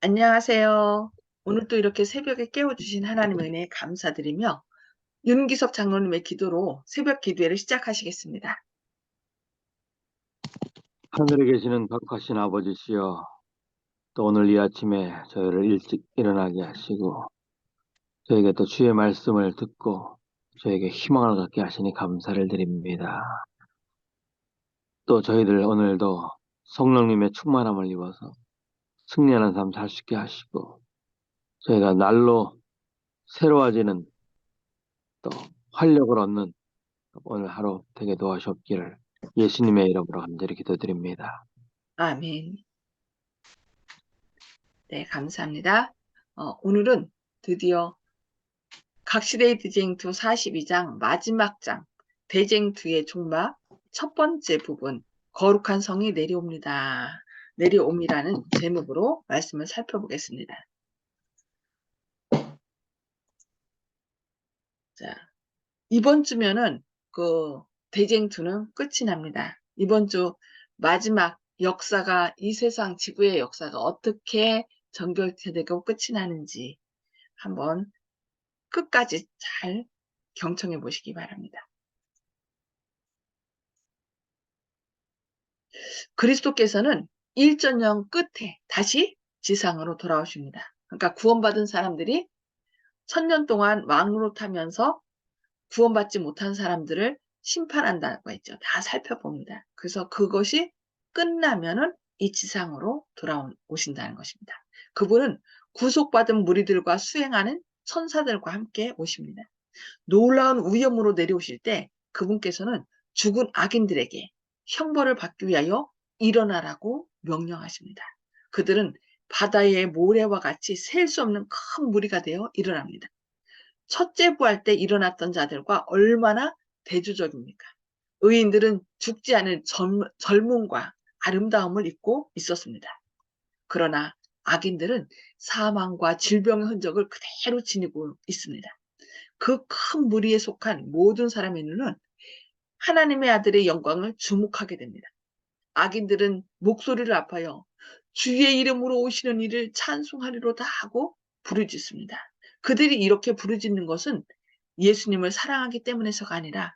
안녕하세요. 오늘 또 이렇게 새벽에 깨워주신 하나님의 은혜에 감사드리며 윤기섭 장로님의 기도로 새벽 기도회를 시작하시겠습니다. 하늘에 계시는 거룩하신 아버지시여 또 오늘 이 아침에 저희를 일찍 일어나게 하시고 저에게 또 주의 말씀을 듣고 저에게 희망을 갖게 하시니 감사를 드립니다. 또 저희들 오늘도 성령님의 충만함을 입어서 승리하는 삶 살 수 있게 하시고 저희가 날로 새로워지는 또 활력을 얻는 오늘 하루 되게 도와주옵기를 예수님의 이름으로 간절히 기도드립니다. 아멘. 네, 감사합니다. 어, 오늘은 드디어 각시대의 대쟁투 42장 마지막 장 대쟁투의 종막 첫 번째 부분 거룩한 성이 내려옵니다. 내려옴이라는 제목으로 말씀을 살펴보겠습니다. 자, 이번 주면은 그 대쟁투는 끝이 납니다. 이번 주 마지막 역사가 이 세상 지구의 역사가 어떻게 전결되고 끝이 나는지 한번 끝까지 잘 경청해 보시기 바랍니다. 그리스도께서는 1전년 끝에 다시 지상으로 돌아오십니다. 그러니까 구원받은 사람들이 천년 동안 왕으로 타면서 구원받지 못한 사람들을 심판한다고 했죠. 다 살펴봅니다. 그래서 그것이 끝나면은 이 지상으로 돌아오신다는 것입니다. 그분은 구속받은 무리들과 수행하는 천사들과 함께 오십니다. 놀라운 위엄으로 내려오실 때 그분께서는 죽은 악인들에게 형벌을 받기 위하여 일어나라고 명령하십니다. 그들은 바다의 모래와 같이 셀 수 없는 큰 무리가 되어 일어납니다. 첫째 부활 때 일어났던 자들과 얼마나 대조적입니까? 의인들은 죽지 않을 젊, 젊음과 아름다움을 입고 있었습니다. 그러나 악인들은 사망과 질병의 흔적을 그대로 지니고 있습니다. 그 큰 무리에 속한 모든 사람의 눈은 하나님의 아들의 영광을 주목하게 됩니다. 악인들은 목소리를 아파요. 주의 이름으로 오시는 이를 찬송하리로다 하고 부르짖습니다. 그들이 이렇게 부르짖는 것은 예수님을 사랑하기 때문에서가 아니라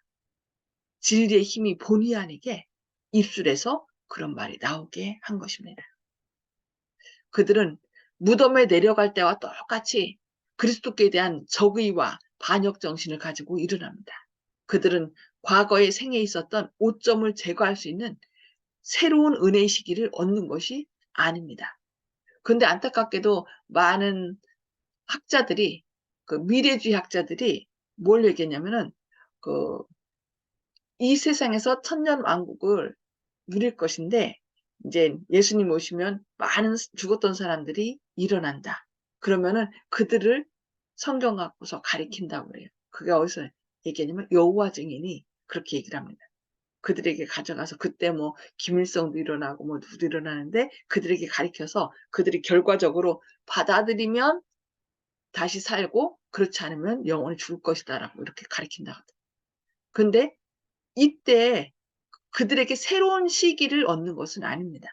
진리의 힘이 본의 아니게 입술에서 그런 말이 나오게 한 것입니다. 그들은 무덤에 내려갈 때와 똑같이 그리스도께 대한 적의와 반역 정신을 가지고 일어납니다. 그들은 과거의 생에 있었던 오점을 제거할 수 있는 새로운 은혜의 시기를 얻는 것이 아닙니다. 근데 안타깝게도 많은 학자들이 그 미래주의 학자들이 뭘 얘기했냐면은 그 이 세상에서 천년 왕국을 누릴 것인데 이제 예수님 오시면 많은 죽었던 사람들이 일어난다. 그러면은 그들을 성경 갖고서 가리킨다고 그래요. 그게 어디서 얘기하냐면 여호와 증인이 그렇게 얘기를 합니다. 그들에게 가져가서 그때 뭐 김일성도 일어나고 뭐 누구도 일어나는데 그들에게 가리켜서 그들이 결과적으로 받아들이면 다시 살고 그렇지 않으면 영원히 죽을 것이다라고 이렇게 가리킨다. 근데 이때 그들에게 새로운 시기를 얻는 것은 아닙니다.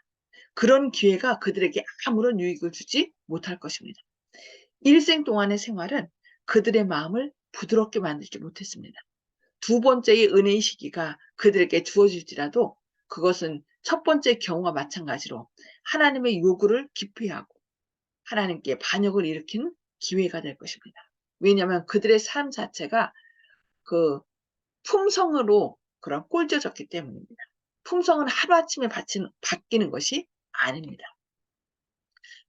그런 기회가 그들에게 아무런 유익을 주지 못할 것입니다. 일생 동안의 생활은 그들의 마음을 부드럽게 만들지 못했습니다. 두 번째의 은혜의 시기가 그들에게 주어질지라도 그것은 첫 번째 경우와 마찬가지로 하나님의 요구를 기피하고 하나님께 반역을 일으킨 기회가 될 것입니다. 왜냐하면 그들의 삶 자체가 그 품성으로 그런 꼴져졌기 때문입니다. 품성은 하루아침에 바뀌는 것이 아닙니다.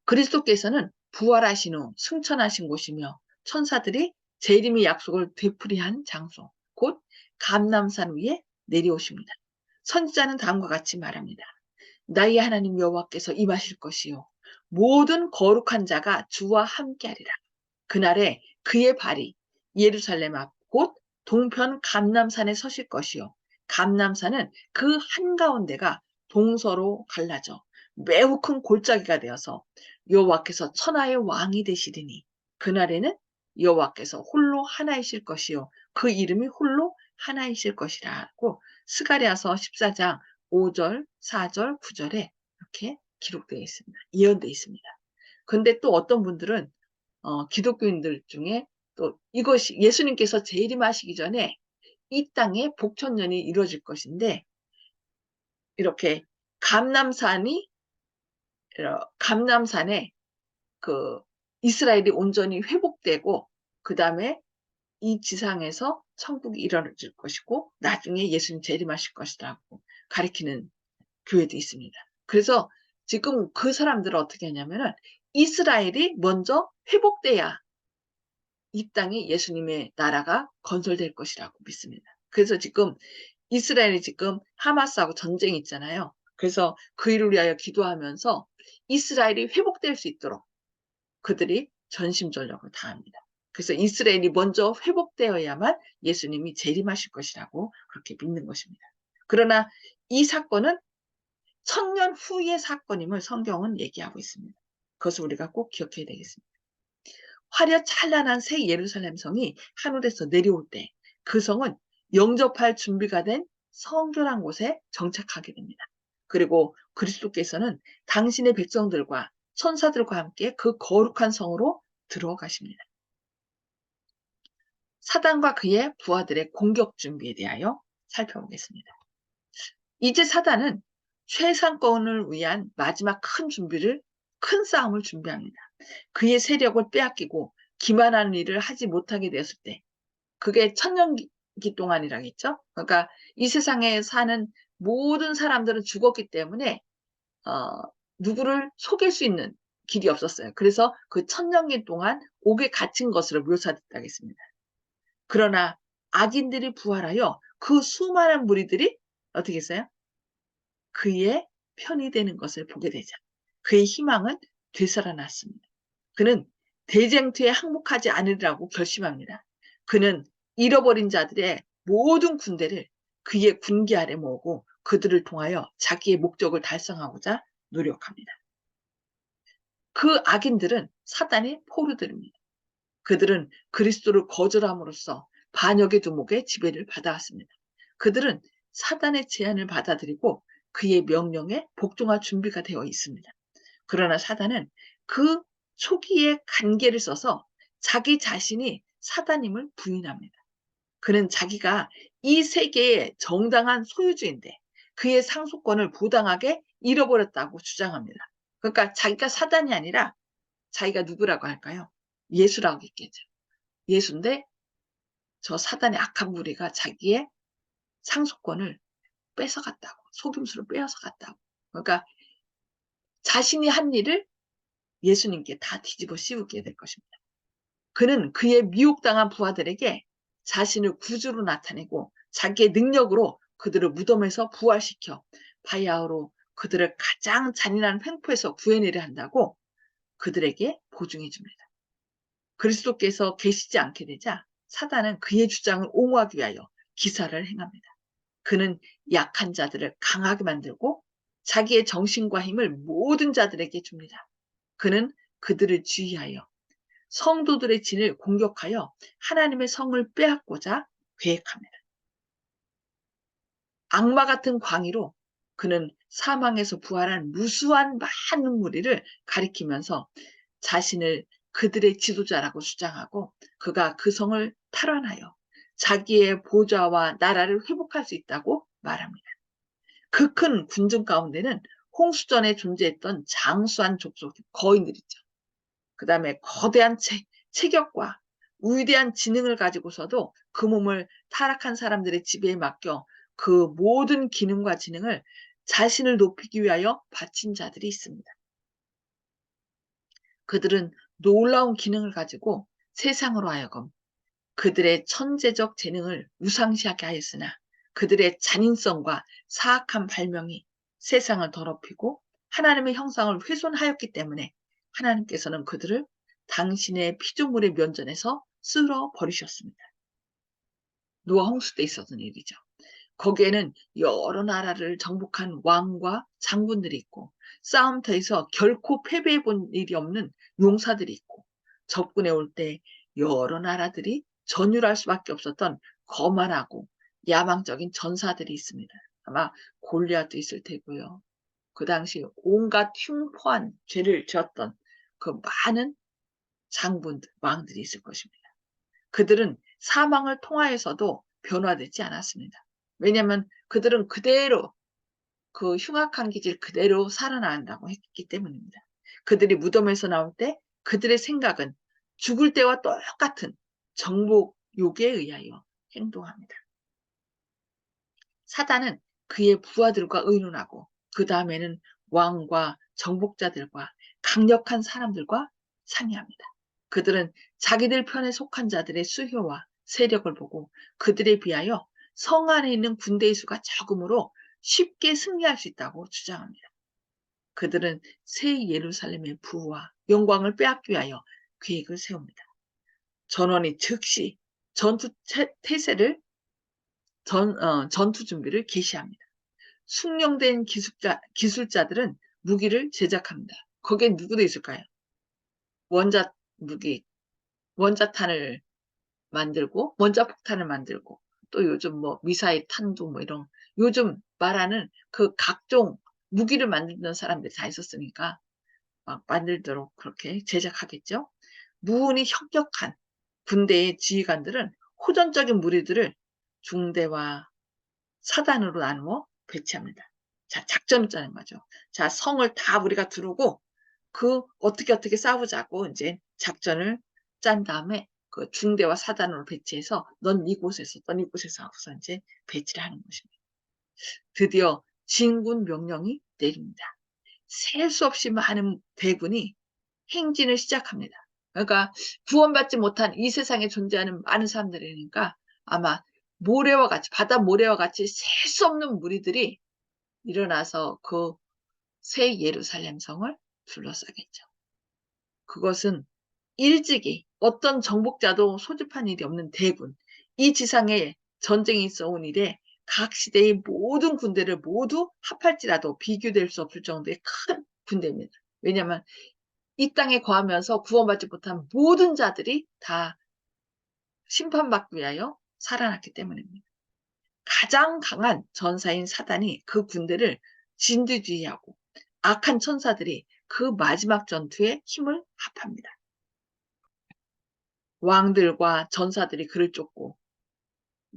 그리스도께서는 부활하신 후 승천하신 곳이며 천사들이 재림의 약속을 되풀이한 장소, 곧 감남산 위에 내려오십니다. 선지자는 다음과 같이 말합니다. 나의 하나님 여호와께서 임하실 것이요 모든 거룩한 자가 주와 함께하리라. 그날에 그의 발이 예루살렘 앞 곧 동편 감남산에 서실 것이요 감남산은 그 한가운데가 동서로 갈라져 매우 큰 골짜기가 되어서 여호와께서 천하의 왕이 되시리니 그날에는 여호와께서 홀로 하나이실 것이요 그 이름이 홀로 하나이실 것이라고 스가리아서 14장 5절, 4절, 9절에 이렇게 기록되어 있습니다. 예언되어 있습니다. 근데 또 어떤 분들은 어, 기독교인들 중에 또 이것이 예수님께서 재림하시기 전에 이 땅에 복천년이 이루어질 것인데 이렇게 감남산이 어, 감남산에 그 이스라엘이 온전히 회복되고 그 다음에 이 지상에서 천국이 이루어질 것이고 나중에 예수님 재림하실 것이라고 가리키는 교회도 있습니다. 그래서 지금 그 사람들은 어떻게 하냐면은 이스라엘이 먼저 회복돼야 이 땅에 예수님의 나라가 건설될 것이라고 믿습니다. 그래서 지금 이스라엘이 지금 하마스하고 전쟁이 있잖아요. 그래서 그 일을 위하여 기도하면서 이스라엘이 회복될 수 있도록 그들이 전심전력을 다합니다. 그래서 이스라엘이 먼저 회복되어야만 예수님이 재림하실 것이라고 그렇게 믿는 것입니다. 그러나 이 사건은 천년 후의 사건임을 성경은 얘기하고 있습니다. 그것을 우리가 꼭 기억해야 되겠습니다. 화려 찬란한 새 예루살렘 성이 하늘에서 내려올 때 그 성은 영접할 준비가 된 성결한 곳에 정착하게 됩니다. 그리고 그리스도께서는 당신의 백성들과 천사들과 함께 그 거룩한 성으로 들어가십니다. 사단과 그의 부하들의 공격 준비에 대하여 살펴보겠습니다. 이제 사단은 최상권을 위한 마지막 큰 준비를 큰 싸움을 준비합니다. 그의 세력을 빼앗기고 기만하는 일을 하지 못하게 되었을 때 그게 천년기 동안이라겠죠. 그러니까 이 세상에 사는 모든 사람들은 죽었기 때문에 어, 누구를 속일 수 있는 길이 없었어요. 그래서 그 천년기 동안 옥에 갇힌 것으로 묘사됐다겠습니다. 그러나 악인들이 부활하여 그 수많은 무리들이 어떻게 했어요? 그의 편이 되는 것을 보게 되죠. 그의 희망은 되살아났습니다. 그는 대쟁투에 항복하지 않으리라고 결심합니다. 그는 잃어버린 자들의 모든 군대를 그의 군기 아래 모으고 그들을 통하여 자기의 목적을 달성하고자 노력합니다. 그 악인들은 사단의 포르들입니다. 그들은 그리스도를 거절함으로써 반역의 두목의 지배를 받아왔습니다. 그들은 사단의 제안을 받아들이고 그의 명령에 복종할 준비가 되어 있습니다. 그러나 사단은 그 초기의 관계를 써서 자기 자신이 사단임을 부인합니다. 그는 자기가 이 세계의 정당한 소유주인데 그의 상속권을 부당하게 잃어버렸다고 주장합니다. 그러니까 자기가 사단이 아니라 자기가 누구라고 할까요? 예수라고 했겠죠. 예수인데 저 사단의 악한 무리가 자기의 상속권을 뺏어갔다고 속임수로 빼앗아 갔다고. 그러니까 자신이 한 일을 예수님께 다 뒤집어 씌우게 될 것입니다. 그는 그의 미혹당한 부하들에게 자신을 구주로 나타내고 자기의 능력으로 그들을 무덤에서 부활시켜 바야흐로 그들을 가장 잔인한 횡포에서 구해내려 한다고 그들에게 보증해 줍니다. 그리스도께서 계시지 않게 되자 사단은 그의 주장을 옹호하기 위하여 기사를 행합니다. 그는 약한 자들을 강하게 만들고 자기의 정신과 힘을 모든 자들에게 줍니다. 그는 그들을 지휘하여 성도들의 진을 공격하여 하나님의 성을 빼앗고자 계획합니다. 악마 같은 광의로 그는 사망에서 부활한 무수한 많은 무리를 가리키면서 자신을 그들의 지도자라고 주장하고 그가 그 성을 탈환하여 자기의 보좌와 나라를 회복할 수 있다고 말합니다. 그 큰 군중 가운데는 홍수전에 존재했던 장수한 족속 거인들이죠. 그 다음에 거대한 체, 체격과 위대한 지능을 가지고서도 그 몸을 타락한 사람들의 지배에 맡겨 그 모든 기능과 지능을 자신을 높이기 위하여 바친 자들이 있습니다. 그들은 놀라운 기능을 가지고 세상으로 하여금 그들의 천재적 재능을 우상시하게 하였으나 그들의 잔인성과 사악한 발명이 세상을 더럽히고 하나님의 형상을 훼손하였기 때문에 하나님께서는 그들을 당신의 피조물의 면전에서 쓸어 버리셨습니다. 노아 홍수 때 있었던 일이죠. 거기에는 여러 나라를 정복한 왕과 장군들이 있고 싸움터에서 결코 패배해 본 일이 없는 용사들이 있고 접근해 올 때 여러 나라들이 전율할 수밖에 없었던 거만하고 야망적인 전사들이 있습니다. 아마 골리앗도 있을 테고요. 그 당시 온갖 흉포한 죄를 지었던 그 많은 장군들, 왕들이 있을 것입니다. 그들은 사망을 통하여서도 변화되지 않았습니다. 왜냐하면 그들은 그대로 그 흉악한 기질 그대로 살아난다고 했기 때문입니다. 그들이 무덤에서 나올 때 그들의 생각은 죽을 때와 똑같은 정복 욕에 의하여 행동합니다. 사단은 그의 부하들과 의논하고 그 다음에는 왕과 정복자들과 강력한 사람들과 상의합니다. 그들은 자기들 편에 속한 자들의 수효와 세력을 보고 그들에 비하여 성 안에 있는 군대의 수가 적음으로 쉽게 승리할 수 있다고 주장합니다. 그들은 새 예루살렘의 부와 영광을 빼앗기 위하여 계획을 세웁니다. 전원이 즉시 전투 태- 태세를 전, 어, 전투 준비를 개시합니다. 숙련된 기술자, 기술자들은 무기를 제작합니다. 거기에 누구도 있을까요? 원자 무기, 원자탄을 만들고, 원자폭탄을 만들고, 또 요즘 뭐 미사일 탄도 뭐 이런, 요즘 말하는 그 각종 무기를 만드는 사람들이 다 있었으니까, 막 만들도록 그렇게 제작하겠죠? 무은이 혁력한 군대의 지휘관들은 호전적인 무리들을 중대와 사단으로 나누어 배치합니다. 자, 작전을 짜는 거죠. 자, 성을 다 우리가 두르고 그 어떻게 어떻게 싸우자고 이제 작전을 짠 다음에 그 중대와 사단으로 배치해서 넌 이곳에서 넌 이곳에서 하고서 이제 배치를 하는 것입니다. 드디어 진군 명령이 내립니다. 셀 수 없이 많은 대군이 행진을 시작합니다. 그러니까 구원받지 못한 이 세상에 존재하는 많은 사람들이니까 아마 모래와 같이 바다 모래와 같이 셀 수 없는 무리들이 일어나서 그 새 예루살렘 성을 둘러싸겠죠. 그것은 일찍이 어떤 정복자도 소집한 일이 없는 대군, 이 지상에 전쟁이 있어 온 일에 각 시대의 모든 군대를 모두 합할지라도 비교될 수 없을 정도의 큰 군대입니다. 왜냐하면 이 땅에 거하면서 구원받지 못한 모든 자들이 다 심판받기 위하여 살아났기 때문입니다. 가장 강한 전사인 사단이 그 군대를 진두지휘하고 악한 천사들이 그 마지막 전투에 힘을 합합니다. 왕들과 전사들이 그를 쫓고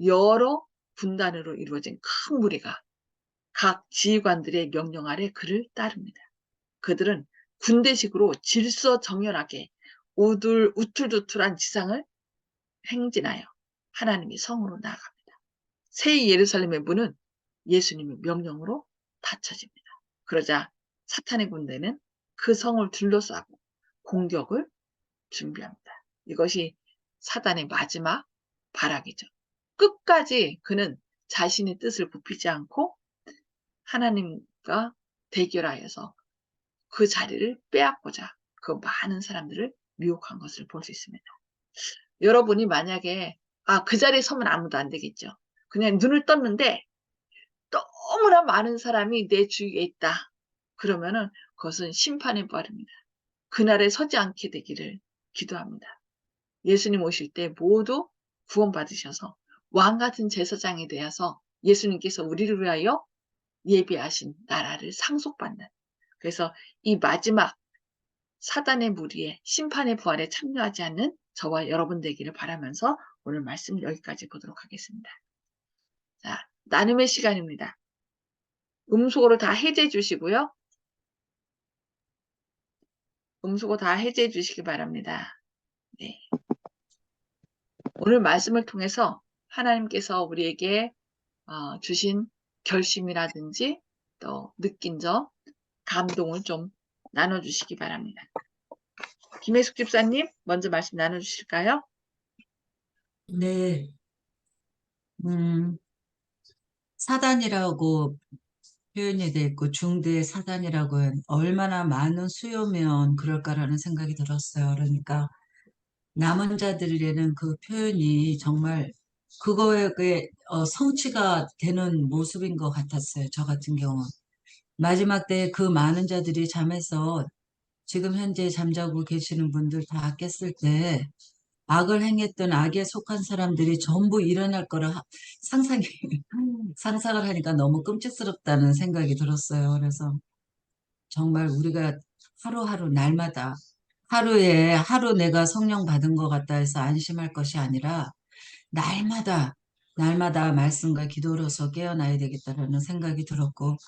여러 군단으로 이루어진 큰 무리가 각 지휘관들의 명령 아래 그를 따릅니다. 그들은 군대식으로 질서정연하게 우둘 우툴두툴한 지상을 행진하여 하나님의 성으로 나아갑니다. 새 예루살렘의 문은 예수님의 명령으로 닫혀집니다. 그러자 사탄의 군대는 그 성을 둘러싸고 공격을 준비합니다. 이것이 사단의 마지막 발악이죠. 끝까지 그는 자신의 뜻을 굽히지 않고 하나님과 대결하여서 그 자리를 빼앗고자 그 많은 사람들을 미혹한 것을 볼 수 있습니다. 여러분이 만약에 아, 그 자리에 서면 아무도 안 되겠죠. 그냥 눈을 떴는데 너무나 많은 사람이 내 주위에 있다. 그러면은 그것은 심판에 빠릅니다. 그날에 서지 않게 되기를 기도합니다. 예수님 오실 때 모두 구원받으셔서 왕 같은 제사장이 되어서 예수님께서 우리를 위하여 예비하신 나라를 상속받는 그래서 이 마지막 사단의 무리에 심판의 부활에 참여하지 않는 저와 여러분 되기를 바라면서 오늘 말씀 여기까지 보도록 하겠습니다. 자, 나눔의 시간입니다. 음소거를 다 해제해 주시고요. 음소거 다 해제해 주시기 바랍니다. 네. 오늘 말씀을 통해서 하나님께서 우리에게 어, 주신 결심이라든지 또 느낀 점, 감동을 좀 나눠주시기 바랍니다. 김혜숙 집사님, 먼저 말씀 나눠주실까요? 네, 음, 사단이라고 표현이 돼 있고 중대 사단이라고 한 얼마나 많은 수요면 그럴까라는 생각이 들었어요. 그러니까 남은 자들에는 그 표현이 정말 그거에 어, 성취가 되는 모습인 것 같았어요. 저 같은 경우. 마지막 때그 많은 자들이 잠에서 지금 현재 잠자고 계시는 분들 다 깼을 때 악을 행했던 악에 속한 사람들이 전부 일어날 거라 하- 상상이 상상을 하니까 너무 끔찍스럽다는 생각이 들었어요. 그래서 정말 우리가 하루하루 날마다 하루에 하루 내가 성령 받은 것 같다 해서 안심할 것이 아니라 날마다 날마다 말씀과 기도로서 깨어나야 되겠다라는 생각이 들었고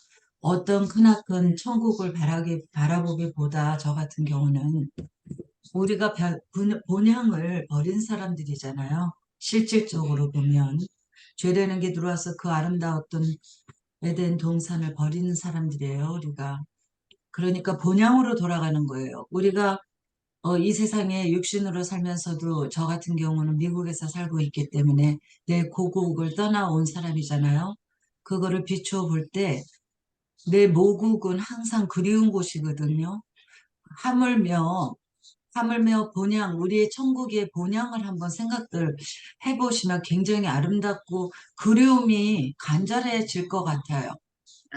어떤 크나큰 천국을 바라기, 바라보기보다 저 같은 경우는 우리가 본향을 버린 사람들이잖아요. 실질적으로 보면 죄되는 게 들어와서 그 아름다웠던 에덴 동산을 버리는 사람들이에요. 우리가 그러니까 본향으로 돌아가는 거예요. 우리가 어, 이 세상에 육신으로 살면서도 저 같은 경우는 미국에서 살고 있기 때문에 내 고국을 떠나온 사람이잖아요. 그거를 비추어 볼 때 내 모국은 항상 그리운 곳이거든요. 하물며 하물며 본향 우리의 천국의 본향을 한번 생각들 해보시면 굉장히 아름답고 그리움이 간절해질 것 같아요.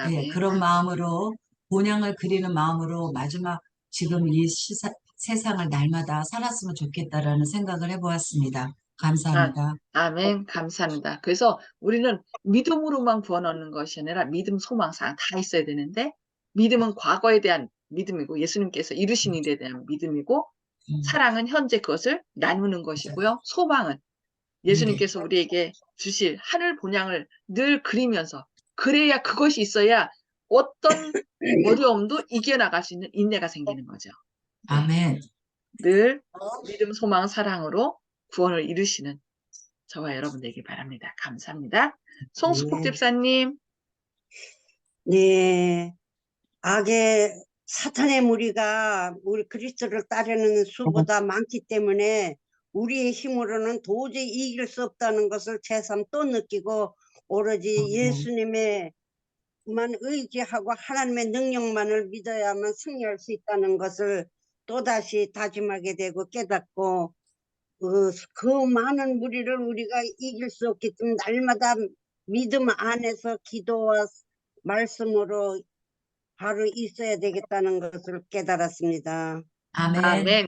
예, 아멘. 그런 마음으로 본향을 그리는 마음으로 마지막 지금 이 시사, 세상을 날마다 살았으면 좋겠다라는 생각을 해보았습니다. 감사합니다. 아 멘. 감사합니다. 그래서 우리는 믿음으로만 구원 얻는 것이 아니라 믿음, 소망, 사랑 다 있어야 되는데 믿음은 과거에 대한 믿음이고 예수님께서 이루신 일에 대한 믿음이고 음, 사랑은 현재 그것을 나누는 것이고요. 소망은 예수님께서 우리에게 주실 하늘 본향을 늘 그리면서 그래야 그것이 있어야 어떤 어려움도 이겨나갈 수 있는 인내가 생기는 거죠. 아멘. 늘 믿음, 소망, 사랑으로 구원을 이루시는 저와 여러분 되길 바랍니다. 감사합니다. 송수국 네. 집사님, 네. 악의 사탄의 무리가 우리 그리스도를 따르는 수보다 많기 때문에 우리의 힘으로는 도저히 이길 수 없다는 것을 새삼 또 느끼고 오로지 아멘. 예수님의 만 의지하고 하나님의 능력만을 믿어야만 승리할 수 있다는 것을 또다시 다짐하게 되고 깨닫고 그, 그 많은 무리를 우리가 이길 수 없기 때문에 날마다 믿음 안에서 기도와 말씀으로 바로 있어야 되겠다는 것을 깨달았습니다. 아멘. 아멘.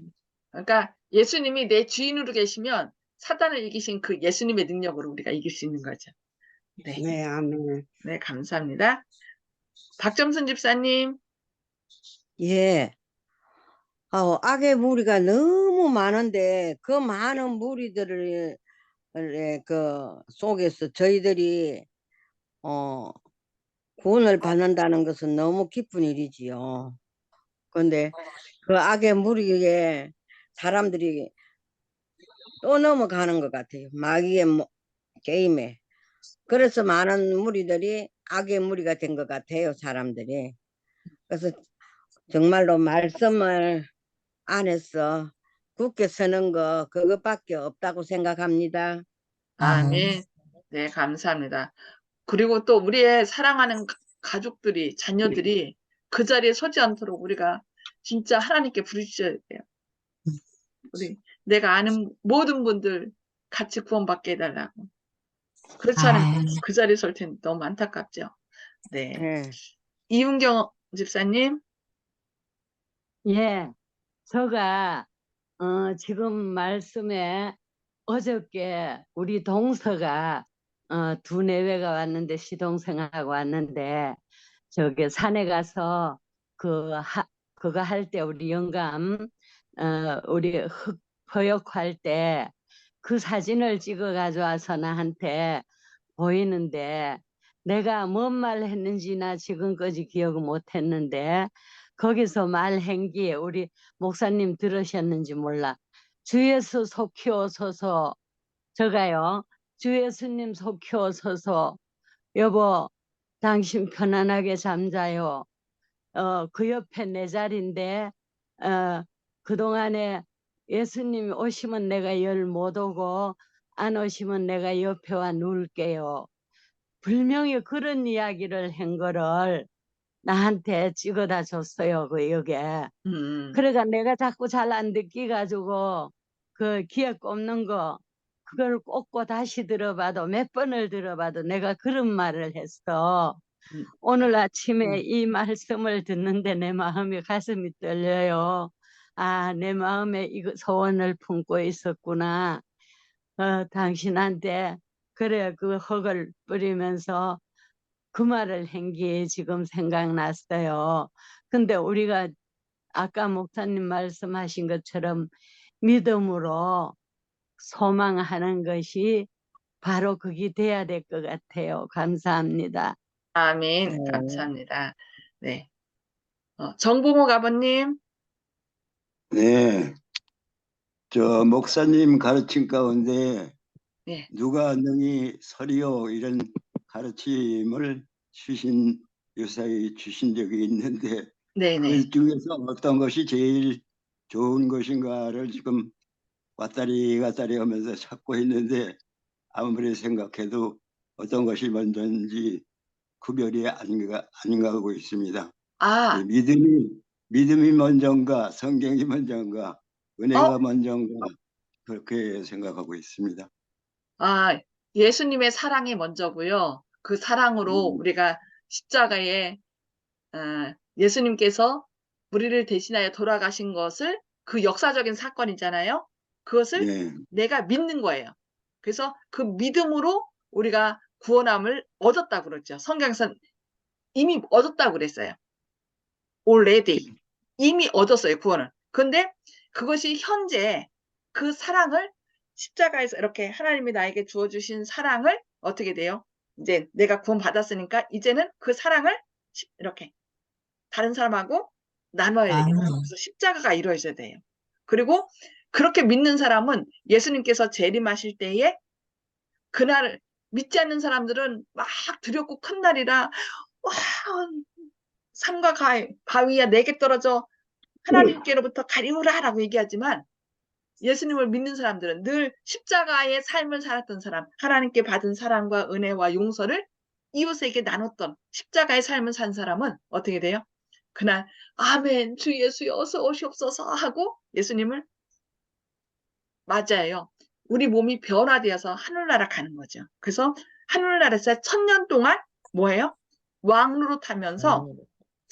그러니까 예수님이 내 주인으로 계시면 사단을 이기신 그 예수님의 능력으로 우리가 이길 수 있는 거죠. 네, 네, 아멘. 네, 감사합니다. 박점순 집사님, 예. 어, 악의 무리가 너무 많은데 그 많은 무리들을 에, 그 속에서 저희들이 어, 구원을 받는다는 것은 너무 기쁜 일이지요. 근데 그 악의 무리에 사람들이 또 넘어가는 것 같아요. 마귀의 뭐- 게임에. 그래서 많은 무리들이 악의 무리가 된 것 같아요, 사람들이. 그래서 정말로 말씀을 안에서 굳게 서는 거 그것밖에 없다고 생각합니다. 아멘. 네, 감사합니다. 그리고 또 우리의 사랑하는 가- 가족들이, 자녀들이 그 자리에 서지 않도록 우리가 진짜 하나님께 부르셔야 돼요. 우리 내가 아는 모든 분들 같이 구원받게 해달라고. 그렇지 않으면 아멘. 그 자리에 설 텐데 너무 안타깝죠. 네. 예. 이은경 집사님, 예, 제가 어, 지금 말씀에 어저께 우리 동서가 어, 두 내외가 왔는데 시동생하고 왔는데 저기 산에 가서 그 하, 그거 할 때 우리 영감 어, 우리 흙 포역할 때 그 사진을 찍어 가져와서 나한테 보이는데 내가 뭔 말 했는지 나 지금까지 기억을 못 했는데 거기서 게 우리 목사님 들으셨는지 몰라. 주 예수 속히오소서 저가요. 주 예수님 속히오소서 여보 당신 편안하게 잠자요. 어, 그 옆에 내 자리인데 어, 그동안에 예수님 오시면 내가 열 못 오고 안 오시면 내가 옆에 와 누울게요. 분명히 그런 이야기를 한 거를 나한테 찍어다 줬어요. 그 여기에. 음, 그러니까 내가 자꾸 잘 안 듣기 가지고 그 기억 꼽는 거 그걸 꽂고 다시 들어봐도 몇 번을 들어봐도 내가 그런 말을 했어. 음. 오늘 아침에 음. 이 말씀을 듣는데 내 마음이 가슴이 떨려요. 아, 내 마음에 이거 소원을 품고 있었구나. 어, 당신한테 그래 그 흙을 뿌리면서 그 말을 한 게 지금 생각났어요. 근데 우리가 아까 목사님 말씀하신 것처럼 믿음으로 소망하는 것이 바로 그게 돼야 될 것 같아요. 감사합니다. 아멘. 네. 감사합니다. 네. 어, 정봉호 아버님. 네. 저 목사님 가르침 가운데 네. 누가 능히 서리요 이런 가르침을 주신 요사이 주신 적이 있는데 네네. 그 중에서 어떤 것이 제일 좋은 것인가를 지금 왔다리 갔다리 하면서 찾고 있는데 아무리 생각해도 어떤 것이 먼저인지 구별이 안, 가, 안 가고 있습니다. 아, 이 믿음이 믿음이 먼저인가 성경이 먼저인가 은혜가 어? 먼저인가 그렇게 생각하고 있습니다. 아, 예수님의 사랑이 먼저고요. 그 사랑으로 음. 우리가 십자가에 아, 예수님께서 우리를 대신하여 돌아가신 것을 그 역사적인 사건이잖아요. 그것을 네, 내가 믿는 거예요. 그래서 그 믿음으로 우리가 구원함을 얻었다고 그러죠. 성경에서는 이미 얻었다고 그랬어요. already. 이미 얻었어요, 구원을. 근데 그것이 현재 그 사랑을 십자가에서 이렇게 하나님이 나에게 주어주신 사랑을 어떻게 돼요? 이제 내가 구원 받았으니까 이제는 그 사랑을 십- 이렇게 다른 사람하고 나눠야 아. 되겠죠. 그래서 십자가가 이루어져야 돼요. 그리고 그렇게 믿는 사람은 예수님께서 재림하실 때에 그날 믿지 않는 사람들은 막 두렵고 큰 날이라 와 산과 가- 바위야 내게 떨어져 하나님께로부터 가리우라라고 얘기하지만 예수님을 믿는 사람들은 늘 십자가의 삶을 살았던 사람, 하나님께 받은 사랑과 은혜와 용서를 이웃에게 나눴던 십자가의 삶을 산 사람은 어떻게 돼요? 그날 아멘 주 예수여 어서 오시옵소서 하고 예수님을 맞아요. 우리 몸이 변화되어서 하늘나라 가는 거죠. 그래서 하늘나라에서 천년 동안 뭐예요? 왕으로 타면서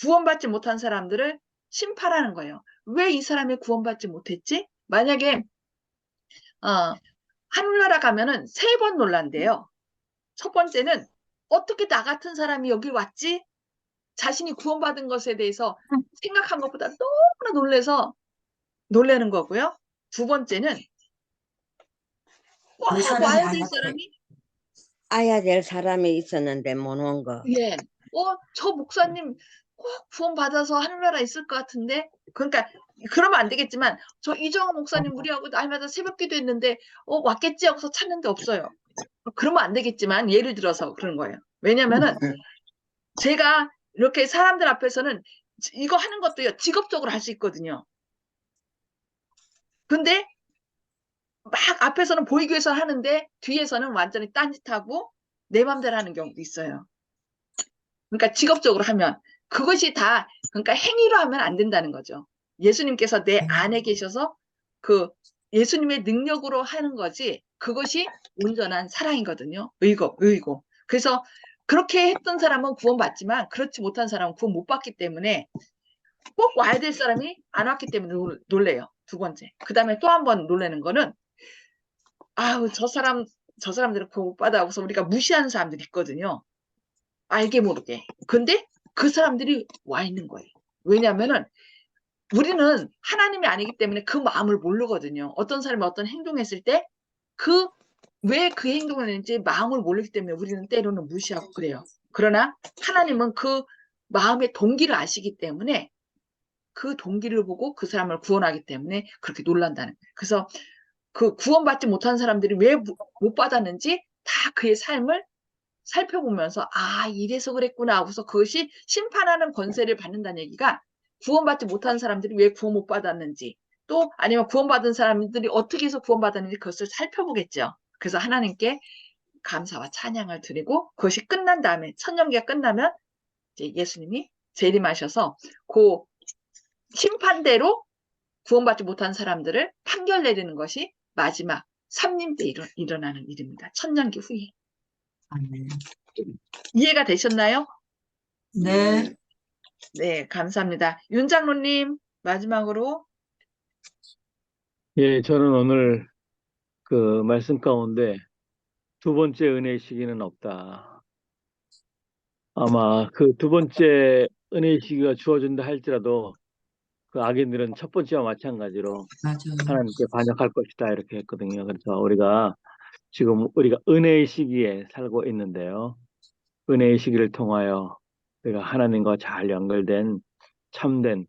구원받지 못한 사람들을 심판하는 거예요. 왜 이 사람이 구원받지 못했지? 만약에 어, 하늘나라 가면은 세번 놀란대요. 첫 번째는 어떻게 나 같은 사람이 여기 왔지? 자신이 구원받은 것에 대해서 생각한 것보다 너무나 놀래서 놀라는 거고요. 두 번째는 와, 그 사람이 와야 안 될. 사람이 아야 될 사람이 있었는데 못 온 거. 예. 어, 저 목사님 꼭 구원 받아서 하늘나라 있을 것 같은데. 그러니까 그러면 안 되겠지만 저 이정호 목사님 우리하고 날마다 새벽 기도 했는데 어, 왔겠지 하고서 찾는데 없어요. 그러면 안 되겠지만 예를 들어서 그런 거예요. 왜냐면은 제가 이렇게 사람들 앞에서는 지- 이거 하는 것도요 직업적으로 할 수 있거든요. 근데 막 앞에서는 보이기 위해서 하는데 뒤에서는 완전히 딴짓하고 내 맘대로 하는 경우도 있어요. 그러니까 직업적으로 하면 그것이 다 그러니까 행위로 하면 안 된다는 거죠. 예수님께서 내 음. 안에 계셔서 그 예수님의 능력으로 하는 거지 그것이 온전한 사랑이거든요. 의고, 의고. 그래서 그렇게 했던 사람은 구원받지만 그렇지 못한 사람은 구원 못 받기 때문에 꼭 와야 될 사람이 안 왔기 때문에 놀- 놀래요. 두 번째. 그 다음에 또 한 번 놀라는 거는 아우 저 사람 저 사람들은 구원 못 받아 하고서 우리가 무시하는 사람들이 있거든요. 알게 모르게. 근데 그 사람들이 와 있는 거예요. 왜냐하면은 우리는 하나님이 아니기 때문에 그 마음을 모르거든요. 어떤 사람이 어떤 행동했을 때 그 왜 그 행동을 했는지 마음을 모르기 때문에 우리는 때로는 무시하고 그래요. 그러나 하나님은 그 마음의 동기를 아시기 때문에 그 동기를 보고 그 사람을 구원하기 때문에 그렇게 놀란다는 거예요. 그래서 그 구원받지 못한 사람들이 왜 못 받았는지 다 그의 삶을 살펴보면서 아 이래서 그랬구나 하고서 그것이 심판하는 권세를 받는다는 얘기가 구원받지 못한 사람들이 왜 구원 못 받았는지 또 아니면 구원받은 사람들이 어떻게 해서 구원받았는지 그것을 살펴보겠죠. 그래서 하나님께 감사와 찬양을 드리고 그것이 끝난 다음에 천년기가 끝나면 이제 예수님이 재림하셔서 그 심판대로 구원받지 못한 사람들을 판결 내리는 것이 마지막 삼림 때 일어, 일어나는 일입니다. 천년기 후에. 아멘. 이해가 되셨나요? 네. 네, 감사합니다. 윤 장로님, 마지막으로. 예, 저는 오늘 그 말씀 가운데 두 번째 은혜 시기는 없다. 아마 그 두 번째 은혜의 시기가 주어진다 할지라도 그 악인들은 첫 번째와 마찬가지로 맞아요. 하나님께 반역할 것이다 이렇게 했거든요. 그래서 우리가 지금 우리가 은혜의 시기에 살고 있는데요. 은혜의 시기를 통하여 우리가 하나님과 잘 연결된 참된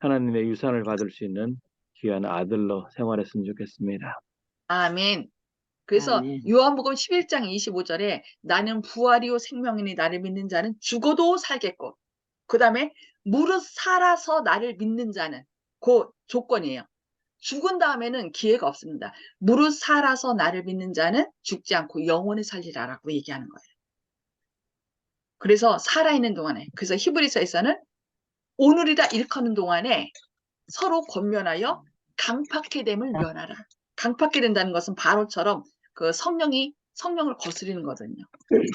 하나님의 유산을 받을 수 있는 귀한 아들로 생활했으면 좋겠습니다. 아멘. 그래서 아멘. 요한복음 11장 25절에 나는 부활이요 생명이니 나를 믿는 자는 죽어도 살겠고 그 다음에 무릇 살아서 나를 믿는 자는 그 조건이에요. 죽은 다음에는 기회가 없습니다. 무릇 살아서 나를 믿는 자는 죽지 않고 영원히 살리라라고 얘기하는 거예요. 그래서 살아있는 동안에 그래서 히브리서에서는 오늘이라 일컫는 동안에 서로 권면하여 강팍해 됨을 면하라. 강팍해 된다는 것은 바로처럼 그 성령이 성령을 거스리는 거거든요.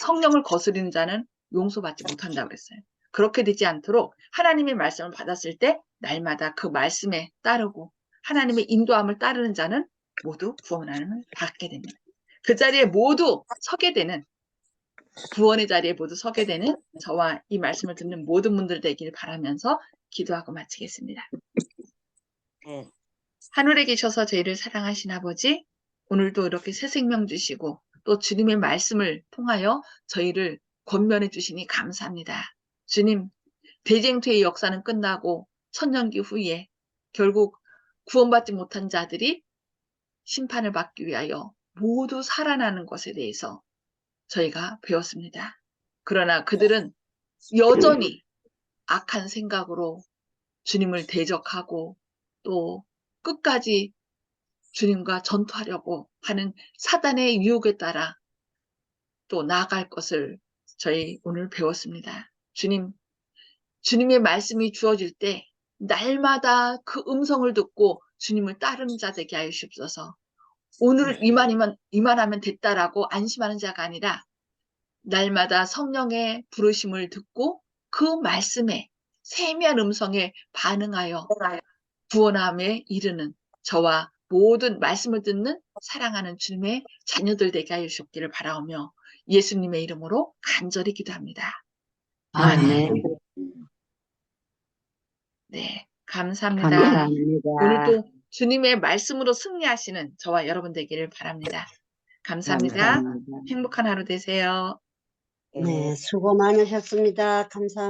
성령을 거스리는 자는 용서받지 못한다고 그랬어요. 그렇게 되지 않도록 하나님의 말씀을 받았을 때 날마다 그 말씀에 따르고 하나님의 인도함을 따르는 자는 모두 구원함을 받게 됩니다. 그 자리에 모두 서게 되는 구원의 자리에 모두 서게 되는 저와 이 말씀을 듣는 모든 분들 되길 바라면서 기도하고 마치겠습니다. 네. 하늘에 계셔서 저희를 사랑하신 아버지, 오늘도 이렇게 새 생명 주시고 또 주님의 말씀을 통하여 저희를 권면해 주시니 감사합니다. 주님, 대쟁투의 역사는 끝나고 천년기 후에 결국 구원받지 못한 자들이 심판을 받기 위하여 모두 살아나는 것에 대해서 저희가 배웠습니다. 그러나 그들은 여전히 악한 생각으로 주님을 대적하고 또 끝까지 주님과 전투하려고 하는 사단의 유혹에 따라 또 나아갈 것을 저희 오늘 배웠습니다. 주님, 주님의 말씀이 주어질 때 날마다 그 음성을 듣고 주님을 따르는 자 되게 하여 주옵소서. 오늘 이만이면 이만하면 됐다라고 안심하는 자가 아니라 날마다 성령의 부르심을 듣고 그 말씀에 세미한 음성에 반응하여 구원함에 이르는 저와 모든 말씀을 듣는 사랑하는 주님의 자녀들 되게 하여 주옵기를 바라오며 예수님의 이름으로 간절히 기도합니다. 아멘. 네, 감사합니다. 감사합니다. 오늘도 주님의 말씀으로 승리하시는 저와 여러분 되기를 바랍니다. 감사합니다. 감사합니다. 행복한 하루 되세요. 네, 수고 많으셨습니다. 감사합니다.